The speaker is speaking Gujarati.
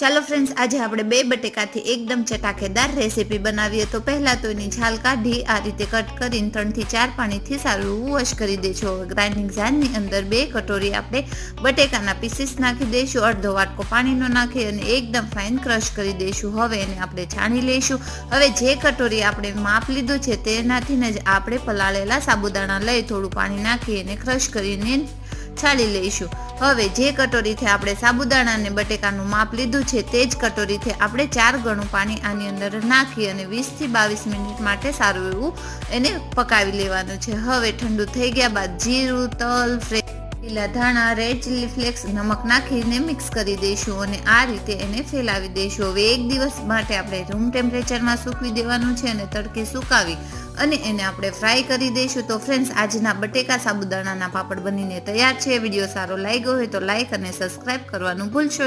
ચાલો ફ્રેન્ડ્સ આજે આપણે બે બટેકાથી એકદમ ચટાકેદાર રેસીપી બનાવીએ. તો પહેલાં તો એની છાલ કાઢી, આ રીતે કટ કરીને ત્રણથી ચાર પાણીથી સારું વોશ કરી દેજો. ગ્રાઇન્ડિંગ જારની અંદર બે કટોરી આપણે બટેકાના પીસીસ નાખી દઈશું. અડધો વાટકો પાણીનો નાખી અને એકદમ ફાઇન ક્રશ કરી દઈશું. હવે એને આપણે છાણી લઈશું. હવે જે કટોરી આપણે માપ લીધું છે તેનાથી જ આપણે પલાળેલા સાબુદાણા લઈ થોડું પાણી નાખી એને ક્રશ કરીને છાણી લઈશું. હવે જે કટોરીથી આપણે સાબુદાણા અને બટેકાનું માપ લીધું છે તે જ કટોરીથી આપણે ચાર ગણું પાણી આની અંદર નાખી અને વીસથી બાવીસ મિનિટ માટે સારું એવું એને પકાવી લેવાનું છે. હવે ઠંડુ થઈ ગયા બાદ જીરું, તલ, ફ્રે લીલા ધાણા, રેડ ચીલી ફ્લેક્સ, નમક નાખીને મિક્સ કરી દઈશું અને આ રીતે એને ફેલાવી દઈશું. હવે એક દિવસ માટે આપણે રૂમ ટેમ્પરેચરમાં સૂકવી દેવાનું છે અને તડકે સુકાવી અને એને આપણે ફ્રાય કરી દઈશું. તો ફ્રેન્ડ્સ આજના બટેકા સાબુદાણાના પાપડ બનીને તૈયાર છે. વીડિયો સારો લાગ્યો હોય તો લાઇક અને સબસ્ક્રાઇબ કરવાનું ભૂલશો નહીં.